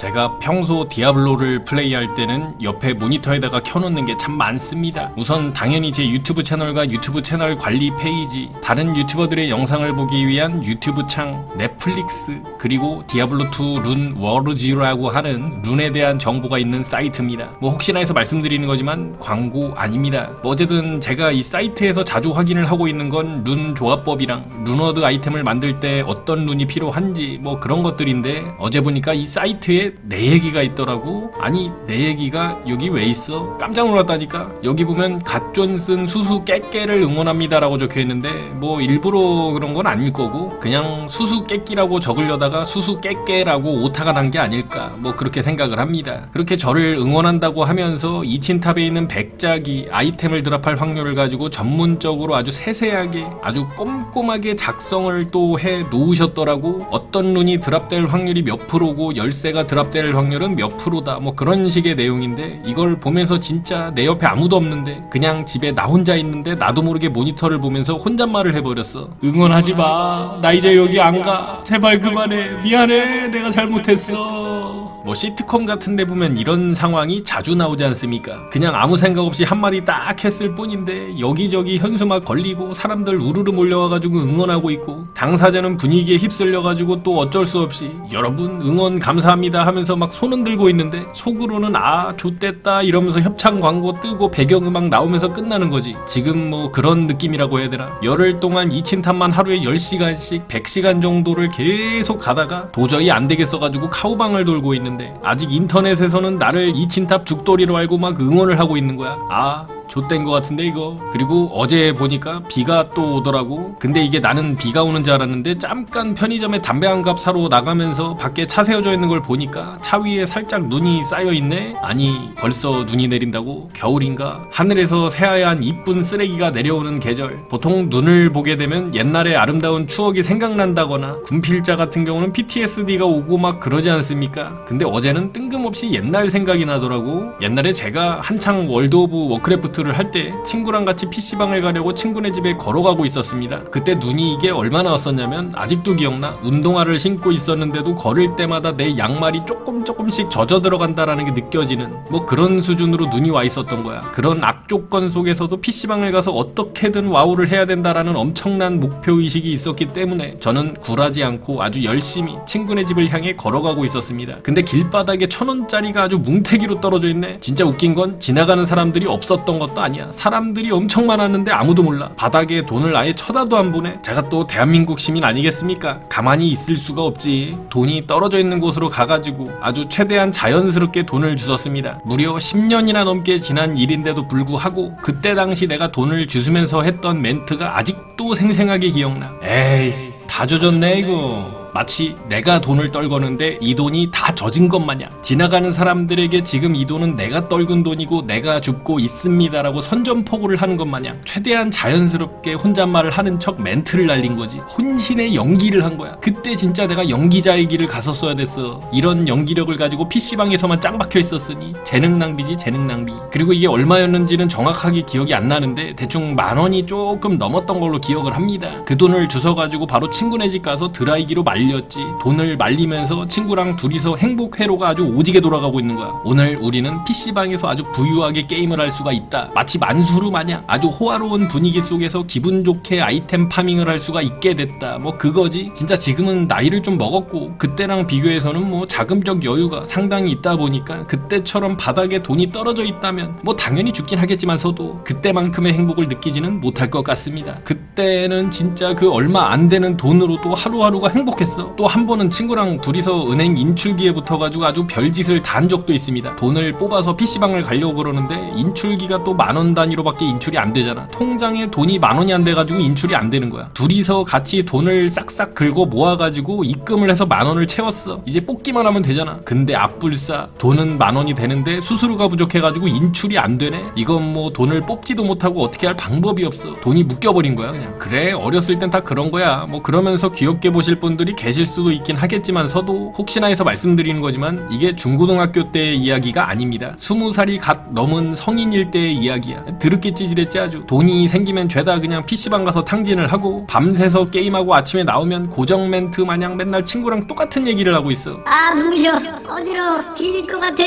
제가 평소 디아블로를 플레이할 때는 옆에 모니터에다가 켜놓는 게 참 많습니다. 우선 당연히 제 유튜브 채널과 유튜브 채널 관리 페이지, 다른 유튜버들의 영상을 보기 위한 유튜브 창, 넷플릭스, 그리고 디아블로2 룬 워르지라고 하는 룬에 대한 정보가 있는 사이트입니다. 뭐 혹시나 해서 말씀드리는 거지만 광고 아닙니다. 뭐 어쨌든 제가 이 사이트에서 자주 확인을 하고 있는 건 룬 조합법이랑 룬워드 아이템을 만들 때 어떤 룬이 필요한지 뭐 그런 것들인데 어제 보니까 이 사이트에 내 얘기가 있더라고. 아니 내 얘기가 여기 왜 있어? 깜짝 놀랐다니까. 여기 보면 갓 존슨 수수 깨깨를 응원합니다 라고 적혀 있는데 뭐 일부러 그런 건 아닐 거고 그냥 수수 깨끼라고 적으려다가 수수 깨깨라고 오타가 난 게 아닐까 뭐 그렇게 생각을 합니다. 그렇게 저를 응원한다고 하면서 이친탑에 있는 백작이 아이템을 드랍할 확률을 가지고 전문적으로 아주 세세하게 아주 꼼꼼하게 작성을 또 해 놓으셨더라고. 어떤 룬이 드랍될 확률이 몇 프로고 열쇠가 드랍 될 확률은 몇 프로다. 뭐 그런 식의 내용인데 이걸 보면서 진짜 내 옆에 아무도 없는데 그냥 집에 나 혼자 있는데 나도 모르게 모니터를 보면서 혼잣말을 해버렸어. 응원하지 마. 나 이제 여기 안 가. 제발 그만해. 미안해. 내가 잘못했어. 뭐 시트콤 같은 데 보면 이런 상황이 자주 나오지 않습니까? 그냥 아무 생각 없이 한마디 딱 했을 뿐인데 여기저기 현수막 걸리고 사람들 우르르 몰려와가지고 응원하고 있고 당사자는 분위기에 휩쓸려가지고 또 어쩔 수 없이 여러분 응원 감사합니다 하면서 막 손은 들고 있는데 속으로는 아 좋댔다 이러면서 협찬 광고 뜨고 배경음악 나오면서 끝나는 거지. 지금 뭐 그런 느낌이라고 해야 되나? 열흘 동안 이친탑만 하루에 10시간씩 100시간 정도를 계속 가다가 도저히 안 되겠어가지고 카우방을 돌고 있는데 아직 인터넷에서는 나를 이친탑 죽돌이로 알고 막 응원을 하고 있는 거야. 아 좆된 거 같은데 이거? 그리고 어제 보니까 비가 또 오더라고. 근데 이게 나는 비가 오는 줄 알았는데 잠깐 편의점에 담배 한 갑 사러 나가면서 밖에 차 세워져 있는 걸 보니까 차 위에 살짝 눈이 쌓여 있네. 아니 벌써 눈이 내린다고? 겨울인가? 하늘에서 새하얀 이쁜 쓰레기가 내려오는 계절. 보통 눈을 보게 되면 옛날의 아름다운 추억이 생각난다거나 군필자 같은 경우는 PTSD가 오고 막 그러지 않습니까? 근데 어제는 뜬금없이 옛날 생각이 나더라고. 옛날에 제가 한창 월드 오브 워크래프트 를 할 때 친구랑 같이 PC방을 가려고 친구네 집에 걸어가고 있었습니다. 그때 눈이 이게 얼마나 왔었냐면 아직도 기억나. 운동화를 신고 있었는데도 걸을 때마다 내 양말이 조금 조금씩 젖어 들어간다라는 게 느껴지는 뭐 그런 수준으로 눈이 와 있었던 거야. 그런 악조건 속에서도 PC방을 가서 어떻게든 와우를 해야 된다라는 엄청난 목표 의식이 있었기 때문에 저는 굴하지 않고 아주 열심히 친구네 집을 향해 걸어가고 있었습니다. 근데 길바닥에 천 원짜리가 아주 뭉태기로 떨어져 있네. 진짜 웃긴 건 지나가는 사람들이 없었던 것도 아니야. 사람들이 엄청 많았는데 아무도 몰라. 바닥에 돈을 아예 쳐다도 안 보네. 제가 또 대한민국 시민 아니겠습니까? 가만히 있을 수가 없지. 돈이 떨어져 있는 곳으로 가가지고 아주 최대한 자연스럽게 돈을 주웠습니다. 무려 10년이나 넘게 지난 일인데도 불구하고 그때 당시 내가 돈을 주스면서 했던 멘트가 아직도 생생하게 기억나. 에이씨, 다 조졌네 이거. 마치 내가 돈을 떨거는데 이 돈이 다 젖은 것 마냥 지나가는 사람들에게 지금 이 돈은 내가 떨군 돈이고 내가 죽고 있습니다라고 선전포고를 하는 것 마냥 최대한 자연스럽게 혼잣말을 하는 척 멘트를 날린 거지. 혼신의 연기를 한 거야. 그때 진짜 내가 연기자의 길을 갔었어야 됐어. 이런 연기력을 가지고 PC방에서만 짱 박혀 있었으니 재능 낭비지 재능 낭비. 그리고 이게 얼마였는지는 정확하게 기억이 안 나는데 대충 만 원이 조금 넘었던 걸로 기억을 합니다. 그 돈을 주워가지고 바로 친구네 집 가서 드라이기로 말렸지. 돈을 말리면서 친구랑 둘이서 행복 회로가 아주 오지게 돌아가고 있는 거야. 오늘 우리는 PC방에서 아주 부유하게 게임을 할 수가 있다. 마치 만수르 마냥 아주 호화로운 분위기 속에서 기분 좋게 아이템 파밍을 할 수가 있게 됐다. 뭐 그거지. 진짜 지금은 나이를 좀 먹었고 그때랑 비교해서는 뭐 자금적 여유가 상당히 있다 보니까 그때처럼 바닥에 돈이 떨어져 있다면 뭐 당연히 죽긴 하겠지만서도 그때만큼의 행복을 느끼지는 못할 것 같습니다. 그때는 진짜 그 얼마 안 되는 돈으로 또 하루하루가 행복했어 또 한 번은 친구랑 둘이서 은행 인출기에 붙어가지고 아주 별짓을 다 한 적도 있습니다. 돈을 뽑아서 PC방을 가려고 그러는데 인출기가 또 만 원 단위로밖에 인출이 안 되잖아. 통장에 돈이 만 원이 안 돼가지고 인출이 안 되는 거야. 둘이서 같이 돈을 싹싹 긁어 모아가지고 입금을 해서 만 원을 채웠어. 이제 뽑기만 하면 되잖아. 근데 앞불싸 돈은 만 원이 되는데 수수료가 부족해가지고 인출이 안 되네. 이건 뭐 돈을 뽑지도 못하고 어떻게 할 방법이 없어. 돈이 묶여버린 거야 그냥. 그래 어렸을 땐 다 그런 거야. 뭐 그러면서 귀엽게 보실 분들이 계실 수도 있긴 하겠지만서도 혹시나 해서 말씀드리는 거지만 이게 중고등학교 때의 이야기가 아닙니다. 20살이 갓 넘은 성인일 때의 이야기야. 드럽게 찌질했지 아주. 돈이 생기면 죄다 그냥 PC방 가서 탕진을 하고 밤새서 게임하고 아침에 나오면 고정 멘트 마냥 맨날 친구랑 똑같은 얘기를 하고 있어. 아 눈부셔 어지러워 뒤질 것 같아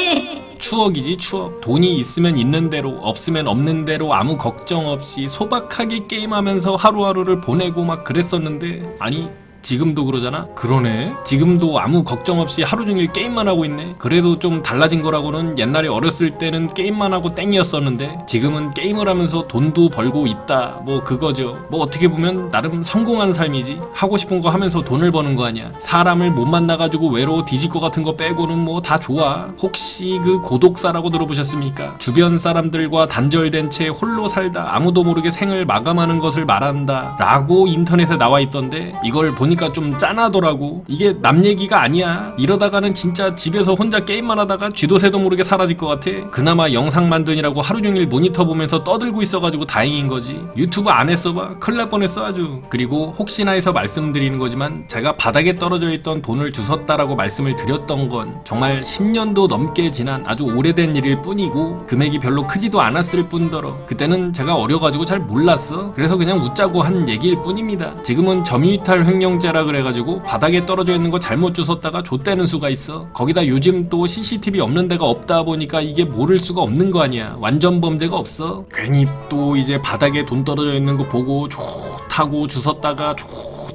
추억이지 추억 돈이 있으면 있는 대로 없으면 없는 대로 아무 걱정 없이 소박하게 게임하면서 하루하루를 보내고 막 그랬었는데 아니 지금도 그러잖아? 그러네. 지금도 아무 걱정 없이 하루 종일 게임만 하고 있네. 그래도 좀 달라진 거라고는 옛날에 어렸을 때는 게임만 하고 땡이었었는데 지금은 게임을 하면서 돈도 벌고 있다. 뭐 그거죠. 뭐 어떻게 보면 나름 성공한 삶이지. 하고 싶은 거 하면서 돈을 버는 거 아니야. 사람을 못 만나가지고 외로워 뒤질 것 같은 거 빼고는 뭐 다 좋아. 혹시 그 고독사라고 들어보셨습니까? 주변 사람들과 단절된 채 홀로 살다 아무도 모르게 생을 마감하는 것을 말한다. 라고 인터넷에 나와 있던데 이걸 보니 까 좀 짠하더라고. 이게 남 얘기가 아니야. 이러다가는 진짜 집에서 혼자 게임만 하다가 쥐도 새도 모르게 사라질 것 같아. 그나마 영상 만드느라고 하루 종일 모니터 보면서 떠들고 있어가지고 다행인 거지. 유튜브 안 했어봐. 큰일 날 뻔했어 아주. 그리고 혹시나 해서 말씀드리는 거지만 제가 바닥에 떨어져 있던 돈을 주웠다라고 말씀을 드렸던 건 정말 10년도 넘게 지난 아주 오래된 일일 뿐이고 금액이 별로 크지도 않았을 뿐더러 그때는 제가 어려가지고 잘 몰랐어. 그래서 그냥 웃자고 한 얘기일 뿐입니다. 지금은 점유이탈 횡령 죄라 그래가지고 바닥에 떨어져 있는 거 잘못 주웠다가 좆되는 수가 있어. 거기다 요즘 또 CCTV 없는 데가 없다 보니까 이게 모를 수가 없는 거 아니야. 완전 범죄가 없어. 괜히 또 이제 바닥에 돈 떨어져 있는 거 보고 좋다고 주웠다가 좋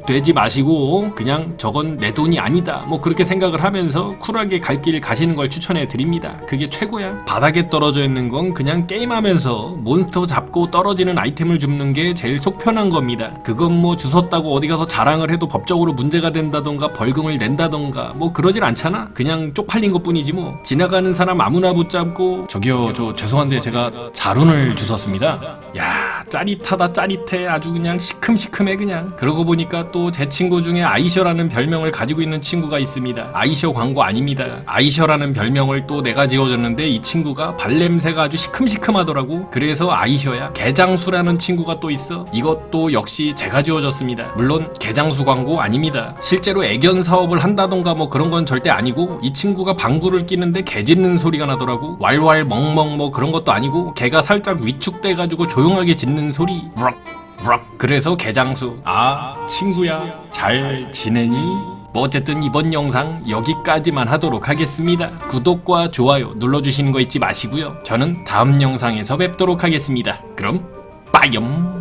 되지 마시고 그냥 저건 내 돈이 아니다. 뭐 그렇게 생각을 하면서 쿨하게 갈 길 가시는 걸 추천해 드립니다. 그게 최고야. 바닥에 떨어져 있는 건 그냥 게임하면서 몬스터 잡고 떨어지는 아이템을 줍는 게 제일 속 편한 겁니다. 그건 뭐 주웠다고 어디 가서 자랑을 해도 법적으로 문제가 된다던가 벌금을 낸다던가 뭐 그러질 않잖아. 그냥 쪽팔린 것 뿐이지 뭐. 지나가는 사람 아무나 붙잡고 저기요 저 죄송한데 제가 자룬을 주웠습니다. 야 짜릿하다 짜릿해. 아주 그냥 시큼시큼해 그냥. 그러고 보니까 또 제 친구 중에 아이셔라는 별명을 가지고 있는 친구가 있습니다. 아이셔 광고 아닙니다. 아이셔라는 별명을 또 내가 지어줬는데 이 친구가 발냄새가 아주 시큼시큼하더라고. 그래서 아이셔야 개장수라는 친구가 또 있어. 이것도 역시 제가 지어줬습니다. 물론 개장수 광고 아닙니다. 실제로 애견 사업을 한다던가 뭐 그런 건 절대 아니고 이 친구가 방구를 끼는데 개 짖는 소리가 나더라고. 왈왈 멍멍 뭐 그런 것도 아니고 개가 살짝 위축돼가지고 조용하게 짖는 소리 우럭 우럭 그래서 개장수 아 친구야 잘 지내니? 뭐 어쨌든 이번 영상 여기까지만 하도록 하겠습니다. 구독과 좋아요 눌러주시는 거 잊지 마시고요. 저는 다음 영상에서 뵙도록 하겠습니다. 그럼 빠염